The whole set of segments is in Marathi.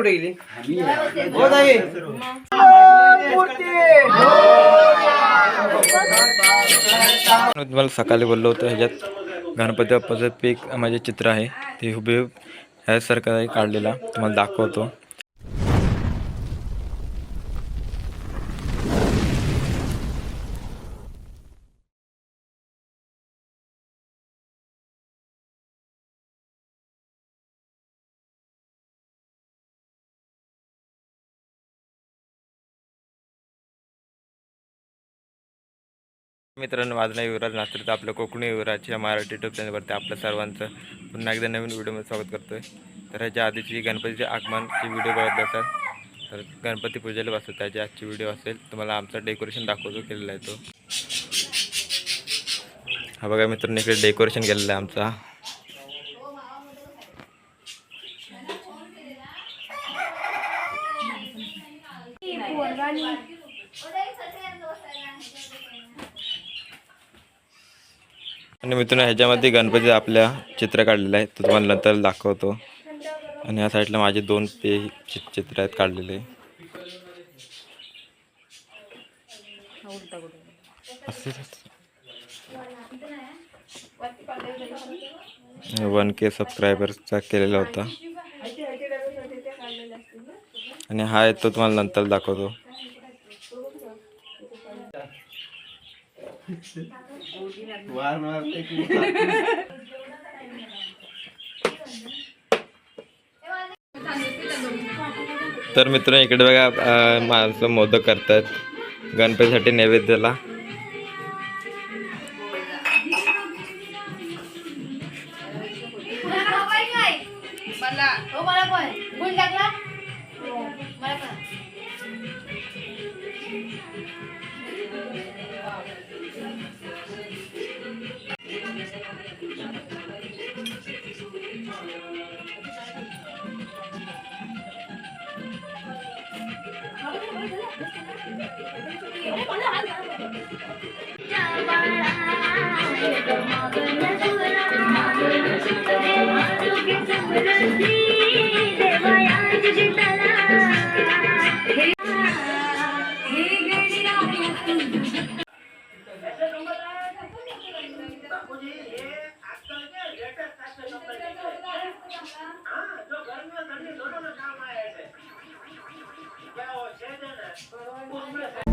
कुठे गेली? हो तुम्हाला सकाळी बोललो होतो ह्याच्यात गणपती बाप्पाचं पीक माझे चित्र आहे ते हुबेहूब ह्यासारखं आहे काढलेला तुम्हाला दाखवतो. मित्रांनो माझं नाव युवराज नास्तर तर आपलं कोकणी युवराजच्या मराठी युट्यूब चॅनलवरती आपल्या सर्वांचं पुन्हा एकदा नवीन व्हिडिओमध्ये स्वागत करतो आहे तर ह्याच्या आधीची गणपतीचे आगमनची व्हिडिओ बघत असतात तर गणपती पूजेला बसतो त्याची आजची व्हिडिओ असेल तुम्हाला आमचा डेकोरेशन दाखवतो केलेला आहे तो. हा बघा मित्रांनो इकडे डेकोरेशन केलेलं आहे आमचा. आणि मित्रांनो ह्याच्यामध्ये गणपती आपल्या चित्र काढलेलं आहे. तो तुम्हाला नंतर दाखवतो. आणि या साईडला माझे दोन पे चित्र आहेत काढलेले. वन के सबस्क्रायबरचा केलेला होता. आणि हा आहे तो तुम्हाला नंतर दाखवतो. तर मित्र इकडे बघा माणसं मोदक करतात गणपतीसाठी नैवेद्याला. કામ આવે છે.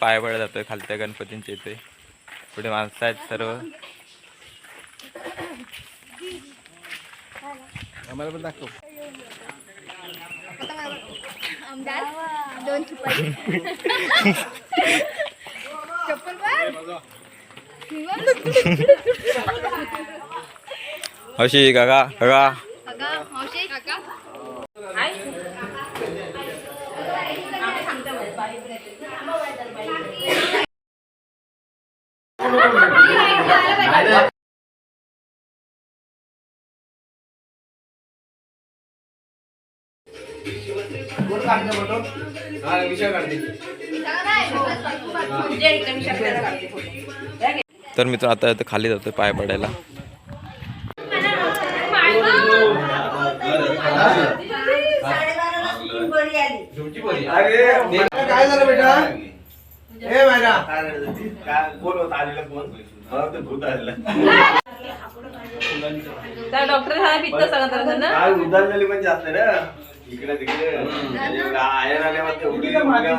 पाय पडत जातोय खालच्या गणपतींच्या इथे. पुढे माणसं आहेत सर्व. आम्हाला पण दाखव. दोन सुपारी चप्पल हशी काका काका. हा विषय काढते तर मित्र आता इथं खाली जातोय पाय पडायला. अरे काय झालं बेटा? कोण होता आलेला कोण भूत आलेलं डॉक्टर हा पित्त सांगत राहतात ना. काय उदारलेली पण जास्त ना इकडे तिकडे. म्हणजे आल्यावर तेवढी आहे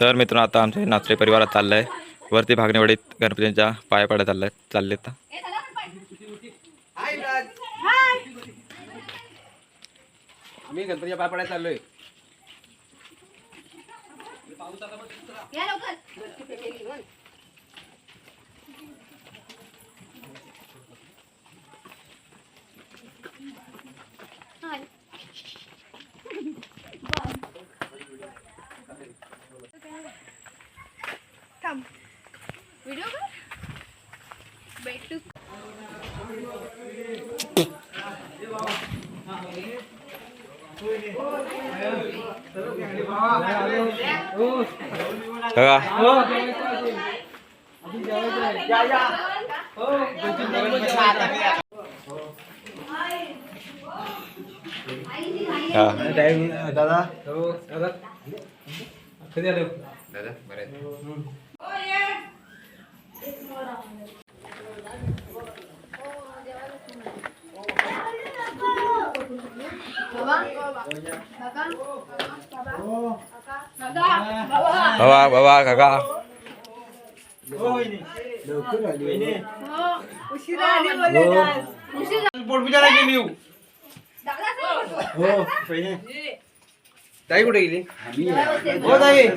तर मित्रांनो आता आमच्या नाचरे परिवारात चाललंय. वरती भागणेवाडीत गणपतींच्या पाया पडत चाललाय चालले आता मी गणपतीच्या पाय पडायला चाललोय. या लवकर. व्हिडिओ कर भेटू được à? Ờ. Đây, đây đó. Đó đó. Thế đi được. Đây đó, bà. गेली हो पहिले ताई कुठे गेली हो ताई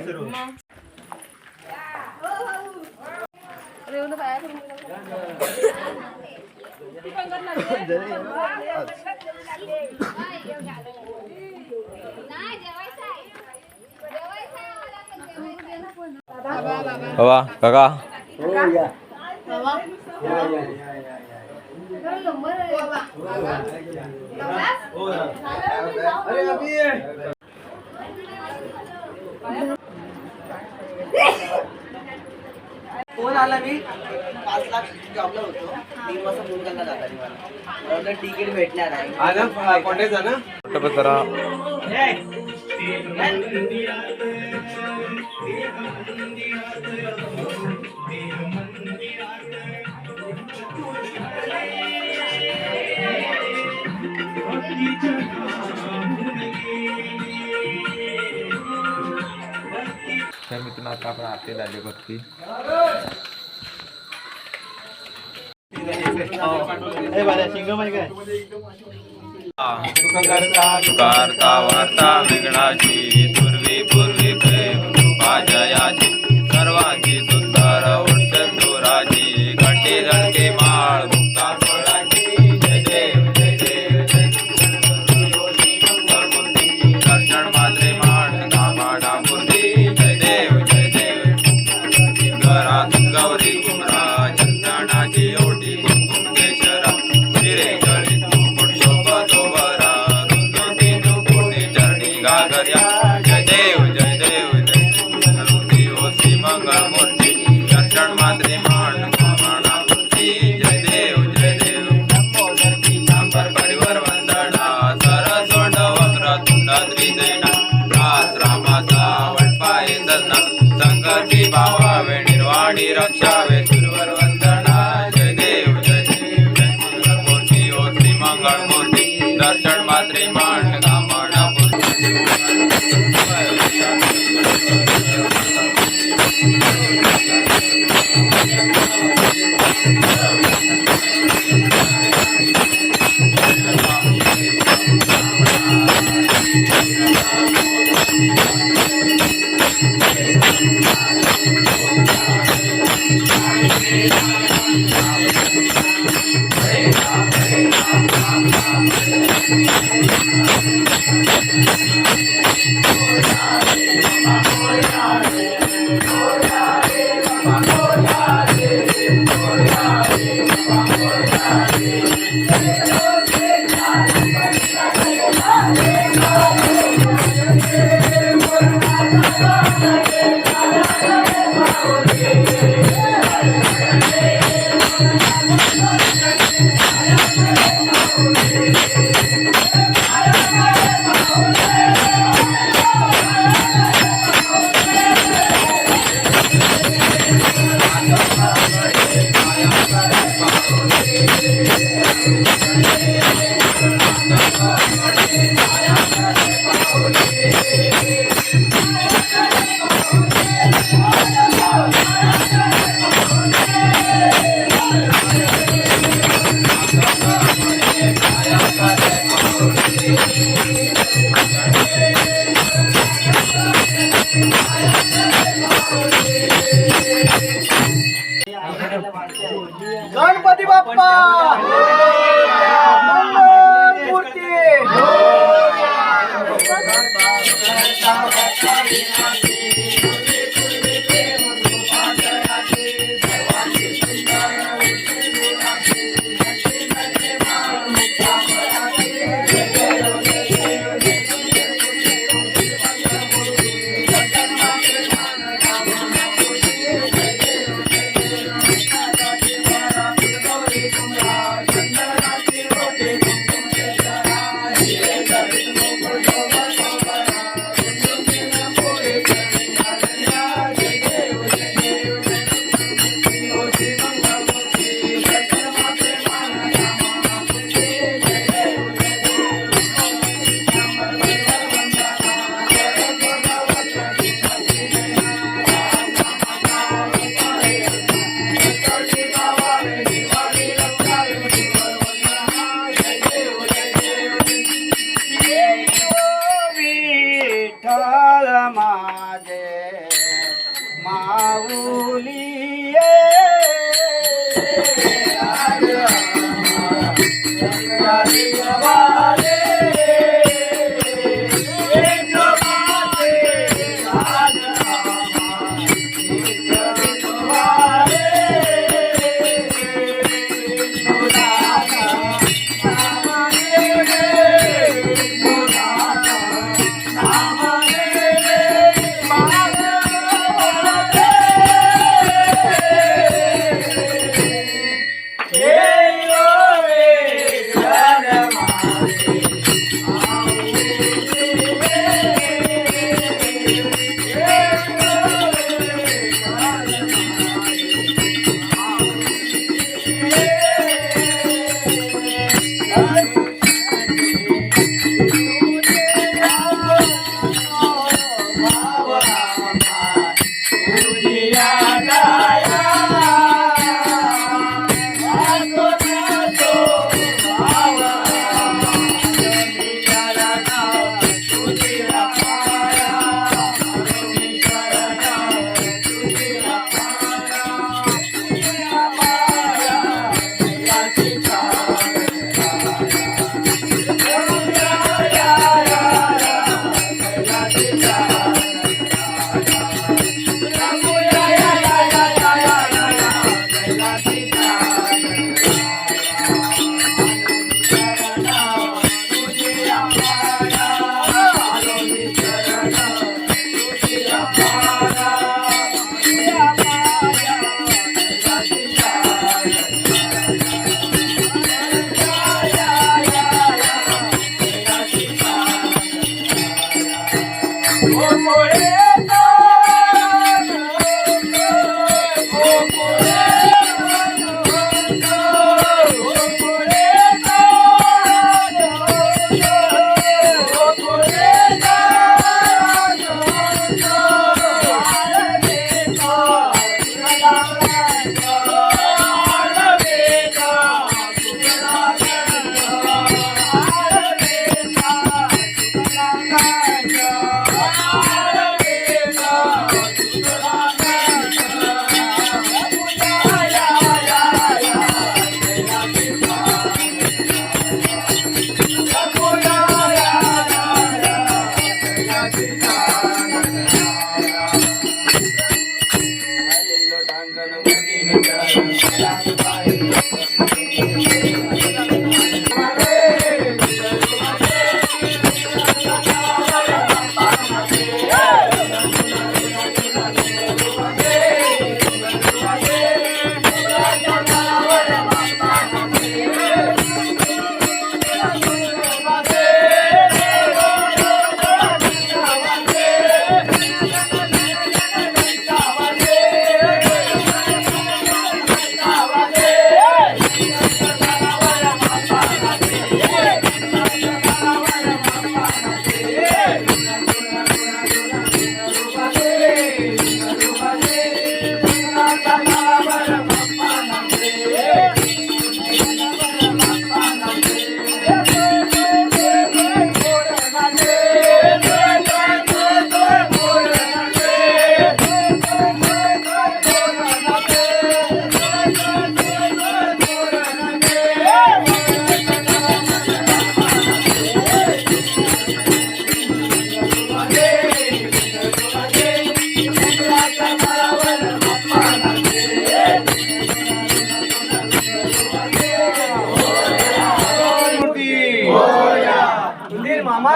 बाबा काका हो आला मी. पाच लाख जॉबला होतो. तीन वाजता फोन करला जाता मला मला तिकीट भेटणार आहे. कॉन्टॅक्ट झाला? जरा तर मित्रांनो आता आपण आरती आले बघती. ए बाळा शिंगम आहे काय? वार्ता वार्ता विघ्नाची पूर्वी पूर्वी sabe. Bye.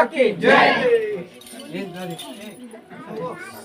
की जय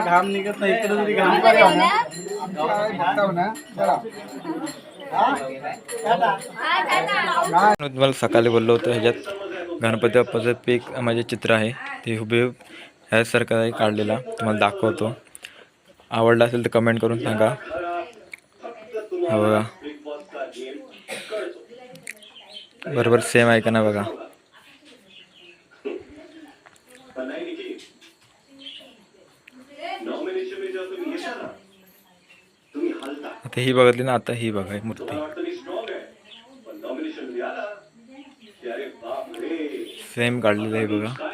घाम निघत नाही इकडे तरी घाम तुम्हाला सकाळी बोललो होतो ह्याच्यात गणपती बाप्पाचं पीक माझे चित्र आहे ते हुबेहूब ह्यासारखं आहे काढलेला तुम्हाला दाखवतो. आवडला असेल तर कमेंट करून सांगा. हा बघा. बरोबर सेम आहे का ना बघा? ही बघितली ना आता ही बघा मूर्ती. सेम काढलेलं आहे बघा.